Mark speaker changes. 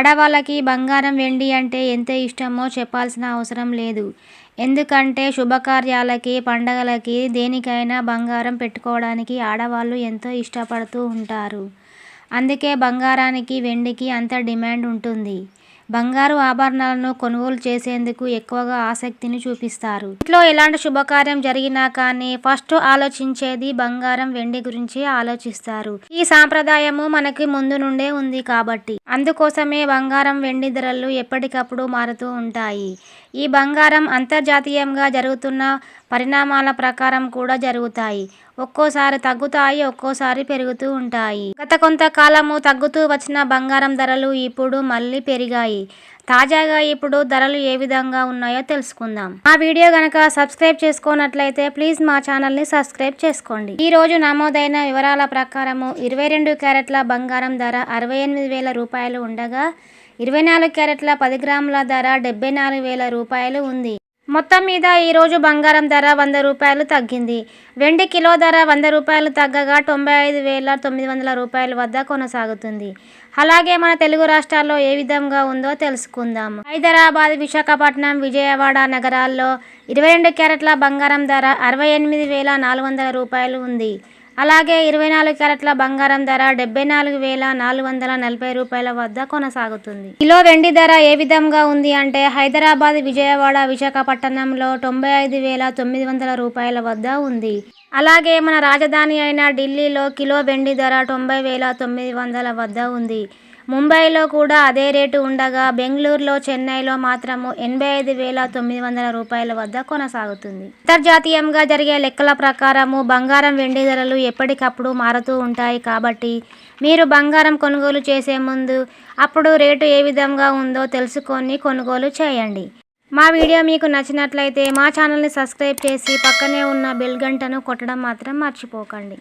Speaker 1: ఆడవాళ్ళకి బంగారం వెండి అంటే ఎంత ఇష్టమో చెప్పాల్సిన అవసరం లేదు. ఎందుకంటే శుభకార్యాలకి పండగలకి దేనికైనా బంగారం పెట్టుకోవడానికి ఆడవాళ్ళు ఎంతో ఇష్టపడుతూ ఉంటారు. అందుకే బంగారానికి వెండికి అంత డిమాండ్ ఉంటుంది. బంగారు ఆభరణాలను కొనుగోలు చేసేందుకు ఎక్కువగా ఆసక్తిని చూపిస్తారు. ఇంట్లో ఎలాంటి శుభకార్యం జరిగినా కానీ ఫస్ట్ ఆలోచించేది బంగారం వెండి గురించి ఆలోచిస్తారు. ఈ సాంప్రదాయము మనకి ముందు నుండే ఉంది కాబట్టి అందుకోసమే బంగారం వెండి ధరలు ఎప్పటికప్పుడు మారుతూ ఉంటాయి. ఈ బంగారం అంతర్జాతీయంగా జరుగుతున్న పరిణామాల ప్రకారం కూడా జరుగుతాయి. ఒక్కోసారి తగ్గుతాయి ఒక్కోసారి పెరుగుతూ ఉంటాయి. గత కొంతకాలము తగ్గుతూ వచ్చిన బంగారం ధరలు ఇప్పుడు మళ్ళీ పెరిగాయి. తాజాగా ఇప్పుడు ధరలు ఏ విధంగా ఉన్నాయో తెలుసుకుందాం. ఆ వీడియో గనక సబ్స్క్రైబ్ చేసుకోనట్లయితే ప్లీజ్ మా ఛానల్ని సబ్స్క్రైబ్ చేసుకోండి. ఈ రోజు నమోదైన వివరాల ప్రకారము ఇరవై రెండు క్యారెట్ల బంగారం ధర అరవై ఎనిమిది వేల రూపాయలు ఉండగా ఇరవై నాలుగు క్యారెట్ల పది గ్రాముల ధర డెబ్బై నాలుగు వేల రూపాయలు ఉంది. మొత్తం మీద ఈరోజు బంగారం ధర వంద రూపాయలు తగ్గింది. వెండి కిలో ధర వంద రూపాయలు తగ్గగా తొంభై ఐదు వేల తొమ్మిది వందల రూపాయల వద్ద కొనసాగుతుంది. అలాగే మన తెలుగు రాష్ట్రాల్లో ఏ విధంగా ఉందో తెలుసుకుందాం. హైదరాబాద్ విశాఖపట్నం విజయవాడ నగరాల్లో ఇరవై రెండు క్యారెట్ల బంగారం ధర అరవై ఎనిమిది వేల నాలుగు వందల రూపాయలు ఉంది. అలాగే ఇరవై నాలుగు క్యారెట్ల బంగారం ధర డెబ్బై నాలుగు వేల నాలుగు వందల నలభై రూపాయల వద్ద కొనసాగుతుంది. కిలో వెండి ధర ఏ విధంగా ఉంది అంటే హైదరాబాద్ విజయవాడ విశాఖపట్నంలో తొంభై ఐదు వేల తొమ్మిది వందల రూపాయల వద్ద ఉంది. అలాగే మన రాజధాని అయిన ఢిల్లీలో కిలో వెండి ధర తొంభై వేల తొమ్మిది వందల వద్ద ఉంది. ముంబైలో కూడా అదే రేటు ఉండగా బెంగళూరులో చెన్నైలో మాత్రము ఎనభై ఐదు వేల తొమ్మిది వందల రూపాయల వద్ద కొనసాగుతుంది. అంతర్జాతీయంగా జరిగే లెక్కల ప్రకారము బంగారం వెండి ధరలు ఎప్పటికప్పుడు మారుతూ ఉంటాయి కాబట్టి మీరు బంగారం కొనుగోలు చేసే ముందు అప్పుడు రేటు ఏ విధంగా ఉందో తెలుసుకొని కొనుగోలు చేయండి. మా వీడియో మీకు నచ్చినట్లయితే మా ఛానల్ని సబ్స్క్రైబ్ చేసి పక్కనే ఉన్న బెల్ గంటను కొట్టడం మాత్రం మర్చిపోకండి.